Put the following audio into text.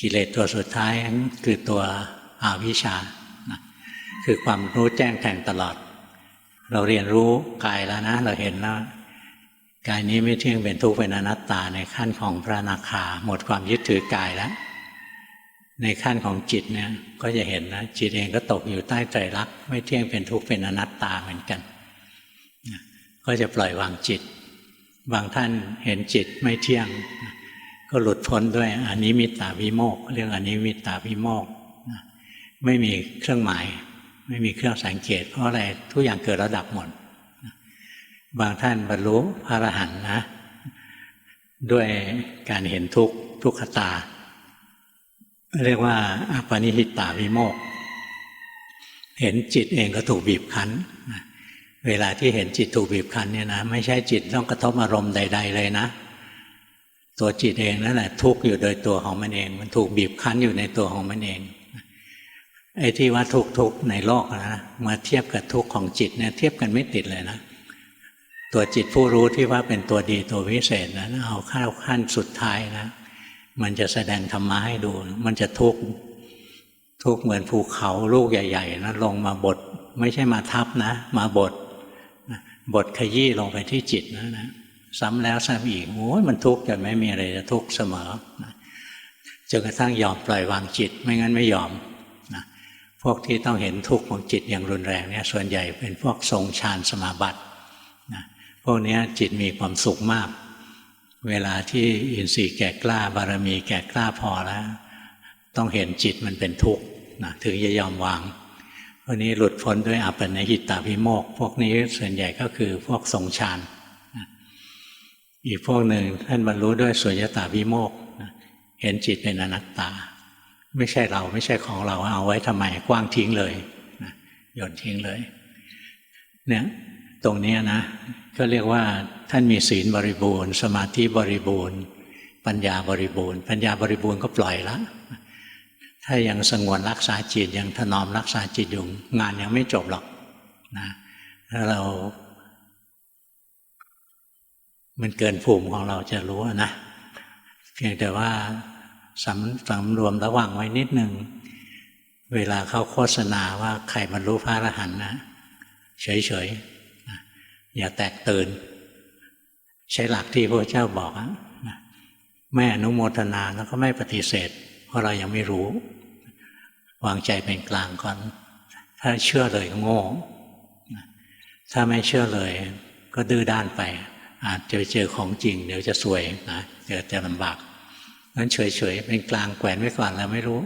กิเลสตัวสุดท้ายนั้นคือตัวอาวิชชานะคือความรู้แจ้งแทงตลอด เราเรียนรู้กายแล้วนะ เราเห็นแล้วกายนี้ไม่เที่ยงเป็นทุกข์เป็นอนัตตาในขั้นของพระนาคาหมดความยึดถือกายแล้วในขั้นของจิตเนี่ยก็จะเห็นนะจิตเองก็ตกอยู่ใต้ใจรักษณ์ไม่เที่ยงเป็นทุกข์เป็นอนัตตาเหมือนกัน ก็จะปล่อยวางจิต บางท่านเห็นจิตไม่เที่ยงนะ ก็หลุดพ้นด้วยอันิมิตาวิโมกเรื่องอนิมิตาวิโมกไม่มีเครื่องหมาย ไม่มีเครื่องสังเกต เพราะอะไรทุกอย่างเกิดระดับหมดบางท่านบรรลุพระอรหันต์นะ ด้วยการเห็นทุกข์ทุกขตา เรียกว่าอปนิหิตตาวิโมกเห็นจิตเองก็ถูกบีบคั้นเวลาที่เห็นจิตถูกบีบคั้นเนี่ยนะไม่ใช่จิตต้องกระทบอารมณ์ใด ๆ เลยนะ ตัวจิตเองนั่นแหละทุกข์อยู่โดยตัวของมันเอง มันถูกบีบคั้นอยู่ในตัวของมันเองไอ้ที่ว่าทุกทุกในโลกนะมาเทียบกับทุกของจิตเนี่ยเทียบกันไม่ติดเลยนะ ตัวจิตผู้รู้ที่ว่าเป็นตัวดีตัววิเศษนะเอาข้าวขั้นสุดท้ายนะ มันจะแสดงธรรมะให้ดู มันจะทุกข์ทุกข์เหมือนภูเขาลูกใหญ่ๆนะลงมาบดไม่ใช่มาทับนะ มาบดบดขยี้ลงไปที่จิตนะนะ ซ้ำแล้วซ้ำอีกโอ้ยมันทุกข์จนไม่มีอะไรจะทุกข์เสมอนะจนกระทั่งยอมปล่อยวางจิต ไม่งั้นไม่ยอมนะพวกที่ต้องเห็นทุกข์ของจิตอย่างรุนแรงเนี่ยส่วนใหญ่เป็นพวกทรงฌานสมาบัตินะพวกนี้จิตมีความสุขมาก เวลาที่อินทรีย์แก่กล้าบารมีแก่กล้าพอแล้ว ต้องเห็นจิตมันเป็นทุกข์นะถึงจะยอมวางพวกนี้หลุดพ้นด้วยอัปันหิตตาพิโมกพวกนี้ส่วนใหญ่ก็คือพวกทรงฌาน อีกพวกหนึ่งท่านบรรลุด้วยสุญญตาพิโมกเห็นจิตเป็นอนัตตา ไม่ใช่เราไม่ใช่ของเราเอาไว้ทำไมกว้างทิ้งเลยโยนทิ้งเลยเนี่ยตรงนี้นะก็เรียกว่าท่านมีศีลบริบูรณ์ สมาธิบริบูรณ์ ปัญญาบริบูรณ์ ปัญญาบริบูรณ์ก็ปล่อยละถ้ายังสงวนรักษาจิตยังถนอมรักษาจิตอยู่งานยังไม่จบหรอกนะถ้าเรา มันเกินภูมิของเราจะรู้นะ เพียงแต่ว่าสำสำรวมระวังไว้นิดหนึ่ง เวลาเขาโฆษณาว่าใครบรรลุพระอรหันต์นะ เฉยๆ อย่าแตกตื่น ใช้หลักที่พระเจ้าบอกไม่อนุโมทนาแล้วก็ไม่ปฏิเสธ เพราะเรายังไม่รู้ วางใจเป็นกลางก่อน ถ้าเชื่อเลยก็โง่ ถ้าไม่เชื่อเลยก็ดื้อด้านไป อาจจะเจอของจริง เดี๋ยวจะสวยนะเดี๋ยวจะลำบากงั้นเฉยๆเป็นกลางแขวนไว้ก่อนแล้วไม่รู้